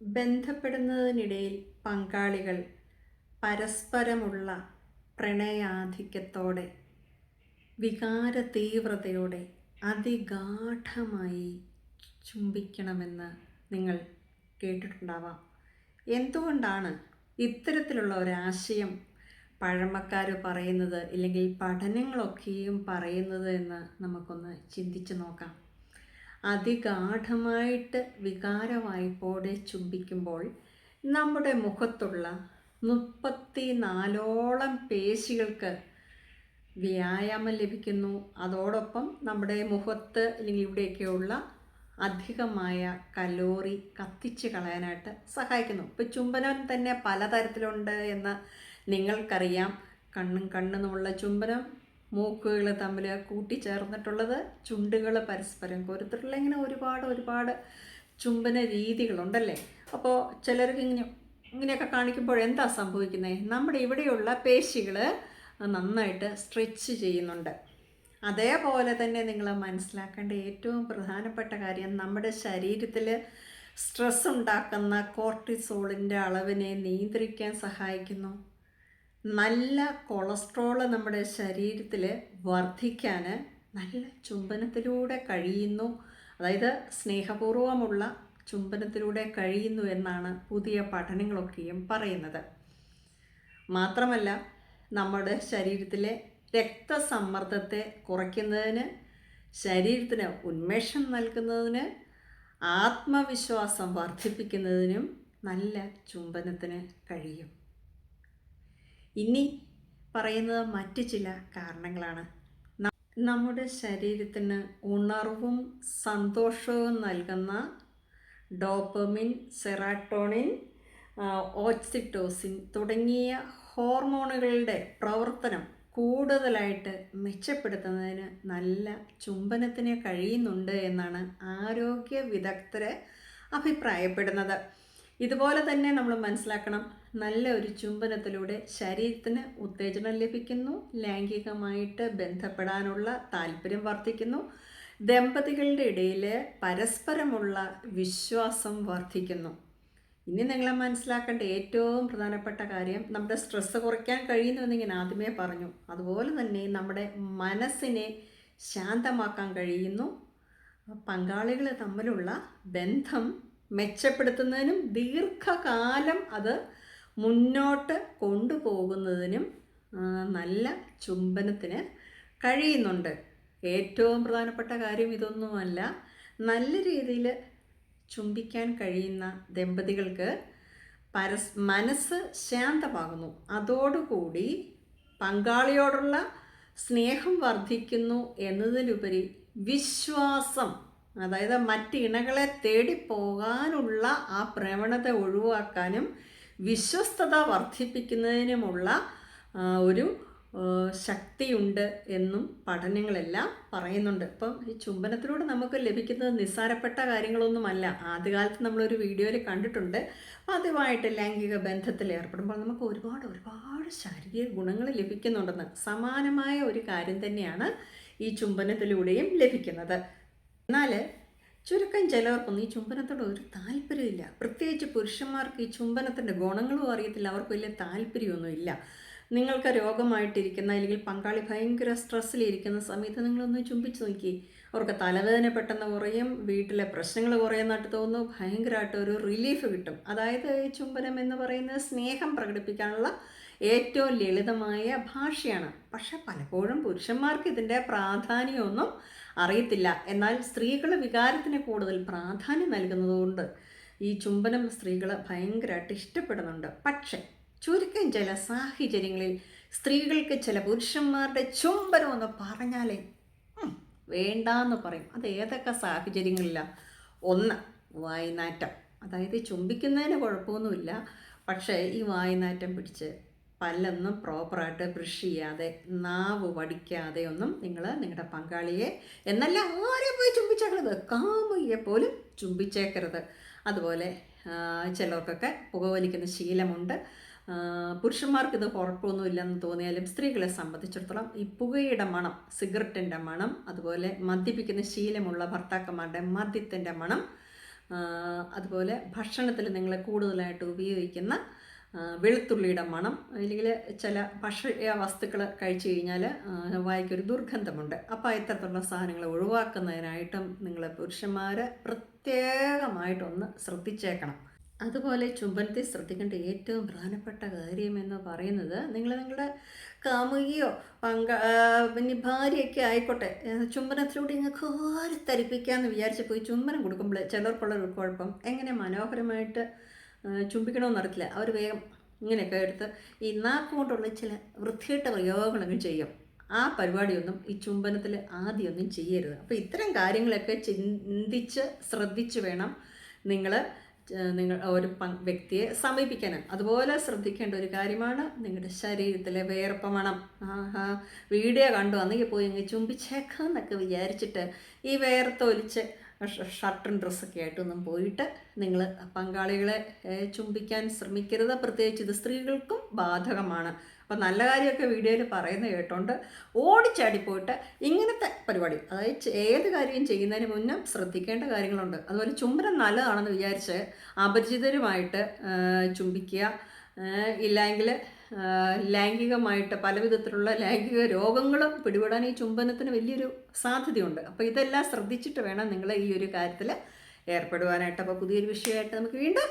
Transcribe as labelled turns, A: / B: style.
A: ബന്ധപ്പെടുന്നതിനിടയിൽ പങ്കാളികൾ പരസ്പരമുള്ള പ്രണയാധിക്യത്തോടെ വികാര തീവ്രതയോടെ അതിഗാഠമായി ചുംബിക്കണമെന്ന് നിങ്ങൾ കേട്ടിട്ടുണ്ടാവാം. എന്തുകൊണ്ടാണ് ഇത്തരത്തിലുള്ള ഒരാശയം പഴമക്കാർ പറയുന്നത് ഇല്ലെങ്കിൽ പഠനങ്ങളൊക്കെയും പറയുന്നത് എന്ന് നമുക്കൊന്ന് ചിന്തിച്ചു നോക്കാം. അതിഗാഠമായിട്ട് വികാരവായ്പോടെ ചുംബിക്കുമ്പോൾ നമ്മുടെ മുഖത്തുള്ള മുപ്പത്തി നാലോളം പേശികൾക്ക് വ്യായാമം ലഭിക്കുന്നു. അതോടൊപ്പം നമ്മുടെ മുഖത്ത് അല്ലെങ്കിൽ ഇവിടെയൊക്കെയുള്ള അധികമായ കലോറി കത്തിച്ച് കളയാനായിട്ട് സഹായിക്കുന്നു. ഇപ്പോൾ ചുംബനം തന്നെ പലതരത്തിലുണ്ട് എന്ന് നിങ്ങൾക്കറിയാം. കണ്ണും കണ്ണുമുള്ള ചുംബനം മൂക്കുകൾ തമ്മിൽ കൂട്ടിച്ചേർന്നിട്ടുള്ളത് ചുണ്ടുകൾ പരസ്പരം കോരുത്തിട്ടുള്ള ഇങ്ങനെ ഒരുപാട് ഒരുപാട് ചുംബന രീതികളുണ്ടല്ലേ? അപ്പോൾ ചിലർക്ക് ഇങ്ങനെ ഇങ്ങനെയൊക്കെ കാണിക്കുമ്പോൾ എന്താ സംഭവിക്കുന്നത് നമ്മുടെ ഇവിടെയുള്ള പേശികൾ നന്നായിട്ട് സ്ട്രെച്ച് ചെയ്യുന്നുണ്ട്. അതേപോലെ തന്നെ നിങ്ങൾ മനസ്സിലാക്കേണ്ട ഏറ്റവും പ്രധാനപ്പെട്ട കാര്യം നമ്മുടെ ശരീരത്തിൽ സ്ട്രെസ് ഉണ്ടാക്കുന്ന കോർട്ടിസോളിന്റെ അളവിനെ നിയന്ത്രിക്കാൻ സഹായിക്കുന്നു. നല്ല കൊളസ്ട്രോൾ നമ്മുടെ ശരീരത്തിൽ വർദ്ധിക്കാൻ നല്ല ചുംബനത്തിലൂടെ കഴിയുന്നു. അതായത് സ്നേഹപൂർവമുള്ള ചുംബനത്തിലൂടെ കഴിയുന്നു എന്നാണ് പുതിയ പഠനങ്ങളൊക്കെയും പറയുന്നത്. മാത്രമല്ല നമ്മുടെ ശരീരത്തിലെ രക്തസമ്മർദ്ദത്തെ കുറയ്ക്കുന്നതിന് ശരീരത്തിന് ഉന്മേഷം നൽകുന്നതിന് ആത്മവിശ്വാസം വർദ്ധിപ്പിക്കുന്നതിനും നല്ല ചുംബനത്തിന് കഴിയും. ഇനി പറയുന്നത് മറ്റു ചില കാരണങ്ങളാണ്. നമ്മുടെ ശരീരത്തിന് ഉണർവും സന്തോഷവും നൽകുന്ന ഡോപ്പമിൻ സെറാട്ടോണിൻ ഓക്സിറ്റോസിൻ തുടങ്ങിയ ഹോർമോണുകളുടെ പ്രവർത്തനം കൂടുതലായിട്ട് മെച്ചപ്പെടുത്തുന്നതിന് നല്ല ചുംബനത്തിന് കഴിയുന്നുണ്ട് എന്നാണ് ആരോഗ്യ വിദഗ്ധരെ അഭിപ്രായപ്പെടുന്നത്. ഇതുപോലെ തന്നെ നമ്മൾ മനസ്സിലാക്കണം. നല്ല ഒരു ചുംബനത്തിലൂടെ ശരീരത്തിന് ഉത്തേജനം ലഭിക്കുന്നു. ലൈംഗികമായിട്ട് ബന്ധപ്പെടാനുള്ള താല്പര്യം വർദ്ധിക്കുന്നു. ദമ്പതികളുടെ ഇടയിൽ പരസ്പരമുള്ള വിശ്വാസം വർദ്ധിക്കുന്നു. ഇനി നിങ്ങളെ മനസ്സിലാക്കേണ്ട ഏറ്റവും പ്രധാനപ്പെട്ട കാര്യം നമ്മുടെ സ്ട്രെസ്സ് കുറയ്ക്കാൻ കഴിയുന്നു എന്ന് ഞാൻ ആദ്യമേ പറഞ്ഞു. അതുപോലെ തന്നെ നമ്മുടെ മനസ്സിനെ ശാന്തമാക്കാൻ കഴിയുന്നു. പങ്കാളികൾ തമ്മിലുള്ള ബന്ധം മെച്ചപ്പെടുത്തുന്നതിനും ദീർഘകാലം അത് മുന്നോട്ട് കൊണ്ടുപോകുന്നതിനും നല്ല ചുംബനത്തിന് കഴിയുന്നുണ്ട്. ഏറ്റവും പ്രധാനപ്പെട്ട കാര്യം ഇതൊന്നുമല്ല. നല്ല രീതിയിൽ ചുംബിക്കാൻ കഴിയുന്ന ദമ്പതികൾക്ക് പരസ് മനസ്സ് ശാന്തമാകുന്നു. അതോടുകൂടി പങ്കാളിയോടുള്ള സ്നേഹം വർദ്ധിക്കുന്നു എന്നതിലുപരി വിശ്വാസം അതായത് മറ്റ് ഇണകളെ തേടി പോകാനുള്ള ആ പ്രവണത ഒഴിവാക്കാനും വിശ്വസ്തത വർദ്ധിപ്പിക്കുന്നതിനുമുള്ള ഒരു ശക്തിയുണ്ട് എന്നും പഠനങ്ങളെല്ലാം പറയുന്നുണ്ട്. ഇപ്പം ഈ ചുംബനത്തിലൂടെ നമുക്ക് ലഭിക്കുന്നത് നിസ്സാരപ്പെട്ട കാര്യങ്ങളൊന്നുമല്ല. ആദ്യകാലത്ത് നമ്മളൊരു വീഡിയോയിൽ കണ്ടിട്ടുണ്ട്. ആദ്യമായിട്ട് ലൈംഗിക ബന്ധത്തിൽ ഏർപ്പെടുമ്പോൾ നമുക്ക് ഒരുപാട് ഒരുപാട് ശാരീരിക ഗുണങ്ങൾ ലഭിക്കുന്നുണ്ടെന്ന് സമാനമായ ഒരു കാര്യം തന്നെയാണ് ഈ ചുംബനത്തിലൂടെയും ലഭിക്കുന്നത്. എന്നാൽ ചുരുക്കം ചിലവർക്കൊന്നും ഈ ചുംബനത്തോട് ഒരു താല്പര്യമില്ല പ്രത്യേകിച്ച് പുരുഷന്മാർക്ക് ഈ ചുംബനത്തിന്റെ ഗുണങ്ങളും അറിയത്തില്ല. അവർക്ക് വലിയ താല്പര്യമൊന്നുമില്ല നിങ്ങൾക്ക് രോഗമായിട്ടിരിക്കുന്ന അല്ലെങ്കിൽ പങ്കാളി ഭയങ്കര സ്ട്രെസ്സിലിരിക്കുന്ന സമയത്ത് നിങ്ങളൊന്ന് ചുംബിച്ച് നോക്കി. അവർക്ക് തലവേദന പെട്ടെന്ന് കുറയും വീട്ടിലെ പ്രശ്നങ്ങൾ കുറയുന്നതായിട്ട് തോന്നുന്നു ഭയങ്കരമായിട്ട് ഒരു റിലീഫ് കിട്ടും. അതായത് ചുംബനം എന്ന് പറയുന്നത് സ്നേഹം പ്രകടിപ്പിക്കാനുള്ള ഏറ്റവും ലളിതമായ ഭാഷയാണ്. പക്ഷെ പലപ്പോഴും പുരുഷന്മാർക്ക് ഇതിന്റെ പ്രാധാന്യമൊന്നും അറിയത്തില്ല. എന്നാൽ സ്ത്രീകൾ വികാരത്തിന് കൂടുതൽ പ്രാധാന്യം നൽകുന്നതുകൊണ്ട് ഈ ചുംബനം സ്ത്രീകൾ ഭയങ്കരമായിട്ട് ഇഷ്ടപ്പെടുന്നുണ്ട്. പക്ഷേ ചുരുക്കം ചില സാഹചര്യങ്ങളിൽ സ്ത്രീകൾക്ക് ചില പുരുഷന്മാരുടെ ചുംബനം എന്ന് പറഞ്ഞാലേ വേണ്ട വേണ്ടാന്ന് പറയും. അത് ഏതൊക്കെ സാഹചര്യങ്ങളിലാണ് ഒന്ന് വായനാറ്റം. അതായത് ചുംബിക്കുന്നതിന് കുഴപ്പമൊന്നുമില്ല. പക്ഷേ ഈ വായനാറ്റം പിടിച്ച് പല്ലൊന്നും പ്രോപ്പറായിട്ട് ബ്രഷ് ചെയ്യാതെ നാവ് വടിക്കാതെ ഒന്നും നിങ്ങൾ നിങ്ങളുടെ പങ്കാളിയെ എന്നല്ല ആരെ പോയി ചുംബിച്ചേക്കരുത് കാമുകിയെ പോലും ചുംബിച്ചേക്കരുത്. അതുപോലെ ചിലർക്കൊക്കെ പുകവലിക്കുന്ന ശീലമുണ്ട്. പുരുഷന്മാർക്ക് ഇത് കുഴപ്പമൊന്നുമില്ലെന്ന് തോന്നിയാലും സ്ത്രീകളെ സംബന്ധിച്ചിടത്തോളം ഈ പുകയുടെ മണം സിഗരറ്റിന്റെ മണം അതുപോലെ മദ്യപിക്കുന്ന ശീലമുള്ള ഭർത്താക്കന്മാരുടെ മദ്യത്തിന്റെ മണം അതുപോലെ ഭക്ഷണത്തിൽ നിങ്ങൾ കൂടുതലായിട്ട് ഉപയോഗിക്കുന്ന വെളുത്തുള്ളിയുടെ മണം അല്ലെങ്കിൽ ചില ഭക്ഷ്യ വസ്തുക്കൾ കഴിച്ചു കഴിഞ്ഞാൽ വായിക്കൊരു ദുർഗന്ധമുണ്ട്. അപ്പോൾ ഇത്തരത്തിലുള്ള സാധനങ്ങൾ ഒഴിവാക്കുന്നതിനായിട്ടും നിങ്ങൾ പുരുഷന്മാർ പ്രത്യേകമായിട്ടൊന്ന് ശ്രദ്ധിച്ചേക്കണം. അതുപോലെ ചുംബനത്തിൽ ശ്രദ്ധിക്കേണ്ട ഏറ്റവും പ്രധാനപ്പെട്ട കാര്യം എന്ന് പറയുന്നത് നിങ്ങൾ നിങ്ങളുടെ കാമുകിയോ പങ്ക പിന്നെ ഭാര്യയൊക്കെ ആയിക്കോട്ടെ ചുംബനത്തിലൂടെ ഇങ്ങ് കോരിത്തരിപ്പിക്കാമെന്ന് വിചാരിച്ച് പോയി ചുംബനം കൊടുക്കുമ്പോൾ ചിലർക്കുള്ളൊരു കുഴപ്പം എങ്ങനെ മനോഹരമായിട്ട് ചുംബിക്കണമെന്ന് അറിയത്തില്ല. അവർ വേഗം ഇങ്ങനെയൊക്കെ എടുത്ത് ഈ നാക്കുകൊണ്ടുള്ള ചില വൃത്തികെട്ട പ്രയോഗങ്ങളൊക്കെ ചെയ്യും. ആ പരിപാടിയൊന്നും ഈ ചുംബനത്തിൽ ആദ്യമൊന്നും ചെയ്യരുത്. അപ്പോൾ ഇത്തരം കാര്യങ്ങളൊക്കെ ചിന്തിച്ച് ശ്രദ്ധിച്ച് വേണം നിങ്ങൾ നിങ്ങൾ ഒരു വ്യക്തിയെ സമീപിക്കാൻ അതുപോലെ ശ്രദ്ധിക്കേണ്ട ഒരു കാര്യമാണ് നിങ്ങളുടെ ശരീരത്തിലെ വേർപ്പ മണം ആഹാ വീഡിയോ കണ്ടു അന്നെങ്കിൽ പോയി ഇങ്ങ് ചുംബിച്ചേക്കാം എന്നൊക്കെ വിചാരിച്ചിട്ട് ഈ വേർത്തൊലിച്ച് ഷർട്ടും ഡ്രസ്സൊക്കെ ആയിട്ടൊന്നും പോയിട്ട് നിങ്ങൾ പങ്കാളികളെ ചുംബിക്കാൻ ശ്രമിക്കരുത്. പ്രത്യേകിച്ച് ഇത് സ്ത്രീകൾക്കും ബാധകമാണ്. അപ്പോൾ നല്ല കാര്യമൊക്കെ വീഡിയോയിൽ പറയുന്നത് കേട്ടോണ്ട് ഓടിച്ചാടി പോയിട്ട് ഇങ്ങനത്തെ പരിപാടി അതായത് ഏത് കാര്യം ചെയ്യുന്നതിന് മുന്നേ ശ്രദ്ധിക്കേണ്ട കാര്യങ്ങളുണ്ട്. അതുപോലെ ചുംബനം നല്ലതാണെന്ന് വിചാരിച്ച് അപരിചിതരുമായിട്ട് ചുംബിക്കുക ഇല്ലെങ്കിൽ ലൈംഗികമായിട്ട് പല വിധത്തിലുള്ള ലൈംഗിക രോഗങ്ങളും പിടിപെടാൻ ഈ ചുംബനത്തിന് വലിയൊരു സാധ്യതയുണ്ട്. അപ്പോൾ ഇതെല്ലാം ശ്രദ്ധിച്ചിട്ട് വേണം നിങ്ങൾ ഈ ഒരു കാര്യത്തിൽ ഏർപ്പെടുവാനായിട്ട്. അപ്പോൾ പുതിയൊരു വിഷയമായിട്ട് നമുക്ക് വീണ്ടും